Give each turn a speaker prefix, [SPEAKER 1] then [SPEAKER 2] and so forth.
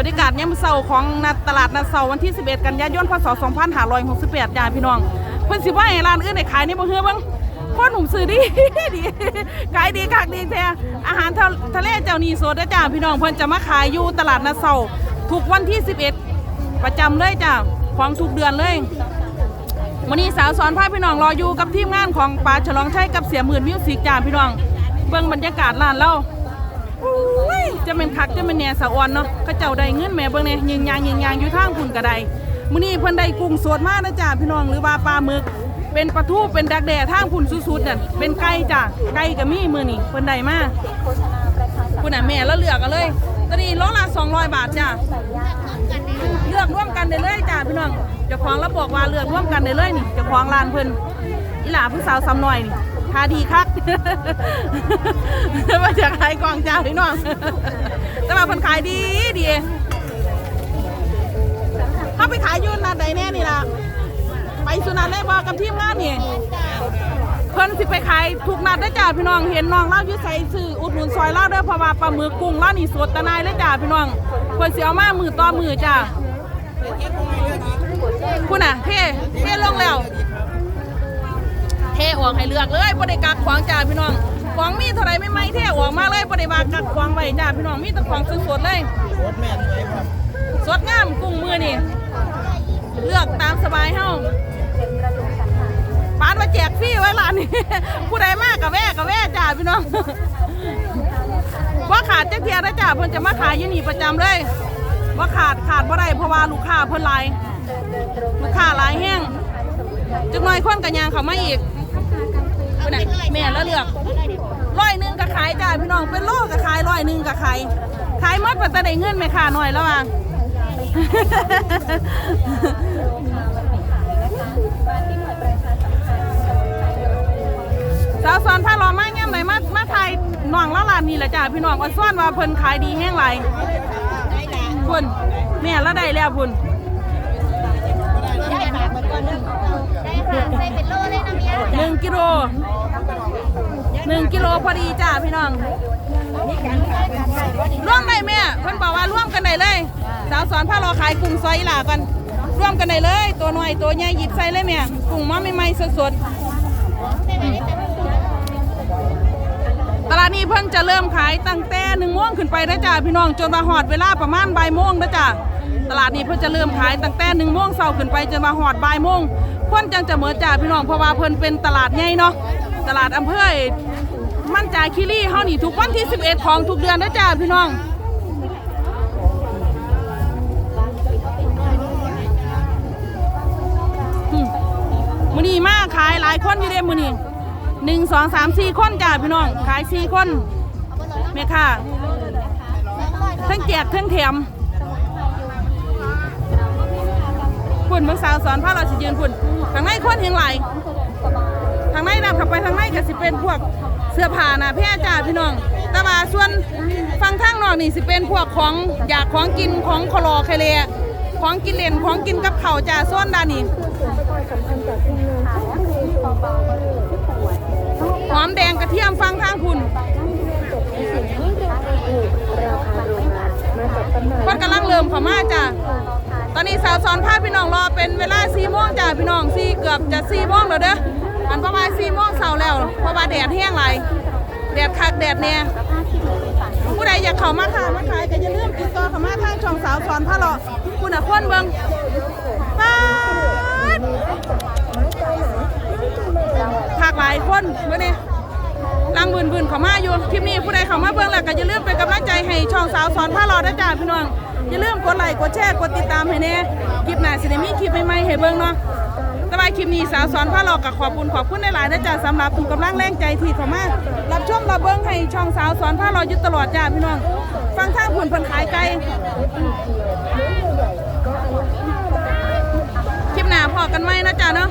[SPEAKER 1] บรรยากาศยามมื้อเช้าของนัดตลาดนัดเช้าวันที่ 11 กันยายน พศ 2568จ้าพี่น้องเพิ่นสิว่าให้ร้านอื่นได้ขายนี่บ่เฮือบิ่งคนหนุ่มซื้อดีดีขายดีคักดีแท้อาหารทะทะเลเจ้านี่สดเด้จ้าพี่น้องเพิ่นจะมาขายอยู่ตลาดนัดเช้าทุกวันที่ 11 ประจำเลยจ้าของทุกเดือนเลยวันนี้สาวสอนพาพี่น้องรออยู่กับทีมงานของป๋าฉลองชัยกับเสียหมื่นมิวสิกจ้าพี่น้องเบิ่งบรรยากาศร้านเรา จะเป็นคักจะเป็นแหน่สะออนเนาะเขาเจ้าได้เงินแม่เบิ่งเนี่ยยิงยางยิงยางอยู่ทางพุ่นกระไดมื้อนี้เพิ่นได้กุ้งสดมากนะจ้าพี่น้องหรือว่าปลาหมึก เป็นปลาทูเป็นดักแด่ทางพุ่นสุดๆนั่นเป็นไก่จ้าไก่ก็มีมื้อนี้เพิ่นได้มาคุณน่ะแม่แล้วเลือกกันเลยตอนนี้โลละ200 บาทจ้าเลือกร่วมกันได้เลยจ้าพี่น้องเจ้าของระบอกว่าเลือกร่วมกันได้เลยนี่เจ้าของร้านเพิ่นอีหลาผู้สาวซ้ำหน่อยนี่ ทาดีคักมาจากขายกองจ้าพี่น้องแต่ว่าเพิ่นขายดีดีเขาไปขายอยืนนัดใดแน่นี่ล่ะไปสุนันได้บอกกับทีมงานนี่เพิ่นสิไปขายทุกนัดได้จ้าพี่น้องเห็นน้องเล่าอยู่ใส่ซื้ออุดหนุนซอยเล่าเด้อเพราะว่าปลาหมึกกุ้งเล่านี่สดตะนายเลยจ้าพี่น้องเพิ่นสิเอามากมือต่อมือจ้าคุณอะเท่เท่ลงแล้ว ท่ออกให้เลือกเลยบ่ได้กักขวางจ้าพี่น้องของมีเท่าไรไม่ไม่เท่ออกมาเลยบ่ได้ว่ากักขวางไว้จ้าพี่น้องมีแต่ของสดๆเลย
[SPEAKER 2] รถแม่ด้วยครับ
[SPEAKER 1] สดงามกุ้งมือนี่เลือกตามสบายเฮาปานมาแจกฟรีไว้ร้านนี้ผู้ใดมากกับแว่กับแว่จ้าพี่น้องว่าขาดจักเทียนะจ้าเพิ่นจะมาขายอยี่นี่ประจำเลยว่าขาดขาดบ่ได้เพราะว่าลูกค้าเพิ่นหลายลูกค้าหลายแห้งจักหน่อยคนกันยางเขามาอีก น่ะแม่แล้วเลือกร้อยหนึ่งก็ขายจ้าพี่น้องเป็นโลก็ขายร้อยหนึ่งก็ขายขายหมดมันจะได้เงินไหมค่ะหน่อยแล้วว่าสาวสอนผ้ารอมาแง่ไหนมามาไทยน้องละลานนี่แหละจ้าพี่น้องอันซ้อนว่าเพิ่นขายดีแห้งไรพุ่นแม่ละได้แล้วพุ่น
[SPEAKER 3] ได้ค่ะเหมือนกันได้ค่ะใส่เป็นโลเลยนะเมีย
[SPEAKER 1] หนึ่งกิโล หนึ่งกิโลพอดีจ้าพี่น้องร่วมได้แม่เพิ่นบอกว่าร่วมกันได้เลย สาวสอนผ้ารอขายกุ้งซอยหล่ากัน ร่วมกันได้เลย ตัวหน่อยตัวใหญ่หยิบใส่เลยแม่กุ้งมาใหม่ๆสดๆตลาดนี้เพิ่นจะเริ่มขายตั้งแต่หนึ่งโมงขึ้นไปนะจ้าพี่น้องจนมาหอดเวลาประมาณบ่ายโมงนะจ้าตลาดนี้เพิ่นจะเริ่มขายตั้งแต่หนึ่งโมงเช้าขึ้นไปจนมาหอดบ่ายโมงคนจังจะเหมือจ้าพี่น้องเพราะว่าเพิ่นเป็นตลาดใหญ่เนาะ ตลาดอำเภอมั่นจาคิรีเฮานี่ทุกวันที่ 11 ของทุกเดือนนะจ้าพี่น้องมือนี้มากขายหลายคนอยู่เด้มือนี้หนึ่งสองสามสี่คนจ้าพี่น้อง ขายสี่คนแม่ค่ะทั้งแจกทั้งแถมคุณเมืองสาวสอนพระเราสิยืนคุณทางในคนเฮงไหลายทางในนะขับไปทางในก็สิเป็นพวกเสื้อผ้านะแพร่จ้าพี่น้อง แต่ว่าส่วนฟังทางนอกนี่สิเป็นพวกของอยากของกินของคลอเคเลของกินเล่นของกินกับข้าจ้าส่วนด้านนี้หอมแดงกระเทียมฟังทางคุณคนกำลังเริ่มข้ามาจ้ะตอนนี้สาวสอนพาพี่น้องรอเป็นเวลา4โมงจ้ะพี่น้อง4เกือบจะ4โมงแล้วเด้อ มันประมาณ4โมงเช้าแล้วเพราะว่าแดดแห้งหลยแดดคักแดดแน่ผู้ใดอยากเข้ามาค่ะมาขายก็อย่าลืมติดต่อเข้ามาทางช่องสาวสอนพาเลาะคุณน่ะคนเบิ่งป๊าดหลากหลายคนเมื่อนี้ลังบืนบืนเขามาอยู่คลิปนี้ผู้ใดเขามาเบิ่งแล้วก็อย่าลืมเป็นกำลังใจให้ช่องสาวสอนผ้ารอได้จ้าพี่น้องอย่าลืมกดไลค์กดแชร์กดติดตามให้แน่คลิปหน้าสิได้มีคลิปใหม่ๆให้เบิ่งเนาะ สบายคลิปนี้สาวสอนผ้ารอกกับขอบคุณขอบคุณหลายๆนะจ๊ะสำหรับทุกกำลังแรงใจที่เข้ามารับชมรับเบิ้งให้ช่องสาวสอนผ้ารออยู่ตลอดจ้าพี่น้อง ฟังทางผุนเพิ่นขายไกลคลิปหน้าพอกันไหมนะจ๊ะเนาะ